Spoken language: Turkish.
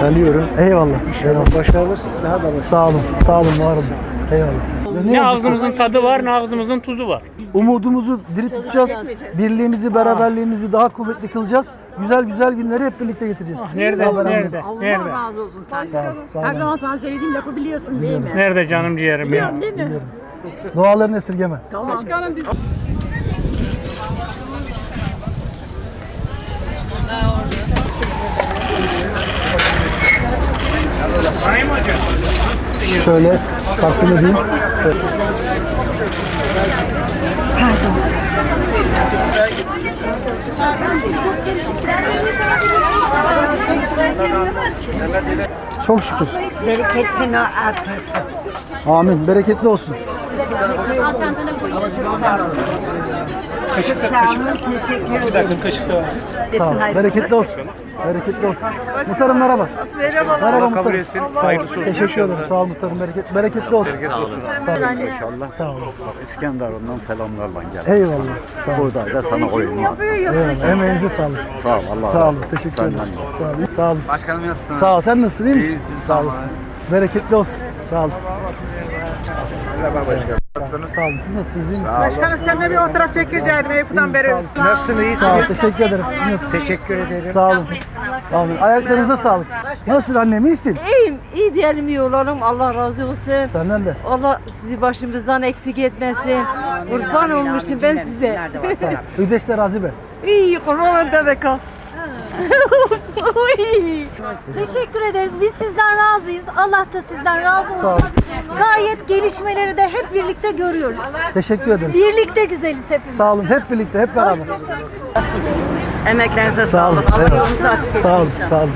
Tanıyorum. Eyvallah. Eyvallah. Başarılır. Daha da Sağ olun. Sağ olun. Var olun. Eyvallah. Ne ağzımızın tadı var ne ağzımızın tuzu var. Umudumuzu diri tutacağız. Birliğimizi, beraberliğimizi daha kuvvetli kılacağız. Güzel güzel günleri hep birlikte getireceğiz. Nerede? Allah beraber. Nerede? Allah Nerede? razı olsun senden. Sağ ol, sağ Her olun. zaman sana söylediğim lafı biliyorsun değil mi? Nerede canım ciğerim ya? Değil mi? Dualarını esirgeme. Tamam. Başkanım biz Şöyle takdim edeyim. Evet. Çok şükür. bereketini artırsın. Amin. Bereketli olsun. Sağ ol. Bereketli olsun. Bereketli olsun. Muhtarım merhaba. Merhabalar. Merhaba kabul muhtarım. etsin. Hayırlısı olsun. Teşekkür ederim. Sağ ol muhtarım. Bereket, bereketli olsun. Sağ olun. Sağ olun. İnşallah. Sağ olun. İskenderun'dan selamlarla gel. Eyvallah. Sağ olun. Buradaydı sana koyun var. Eyvallah. Emeğinize sağlık. Sağ ol Allah Sağ olun. olsun. Teşekkür ederim. de. Sağ olun. Sağ olun. Başkanım nasılsın? Sağ ol. Sen nasılsın? İyi misin? İyiyim, Sağ sağ olasın. Bereketli olsun. Sağ olun. Sağ olun. Siz nasılsınız? İyi misiniz? Başkanım sen de bir oturak çekileceydin Eyüp'ten beri. Nasılsın iyisin? Sağ ol. Teşekkür ederim. Siz nasılsınız? Teşekkür ederim. Sağ olun. Amin. Ayaklarınıza sağlık. Nasılsın annem? İyisin? İyiyim, iyi diyelim iyi olalım. Allah razı olsun. Senden de. Allah sizi başımızdan eksik etmesin. Kurban olmuşum ben size. Ödeşler Razibe. İyi, kurban dede kal. Oy. Teşekkür ederiz. Biz sizden razıyız. Allah da sizden razı Sağ olsun. Gayet gelişmeleri de hep birlikte görüyoruz. Teşekkür ederiz. Birlikte güzeliz hepimiz. Sağ olun. Hep birlikte, hep beraber. Emeklerinize Sağ olun. sağlık. Allah Eyvallah. yolunuzu açık etsin Sağ olun. inşallah. Sağ olun.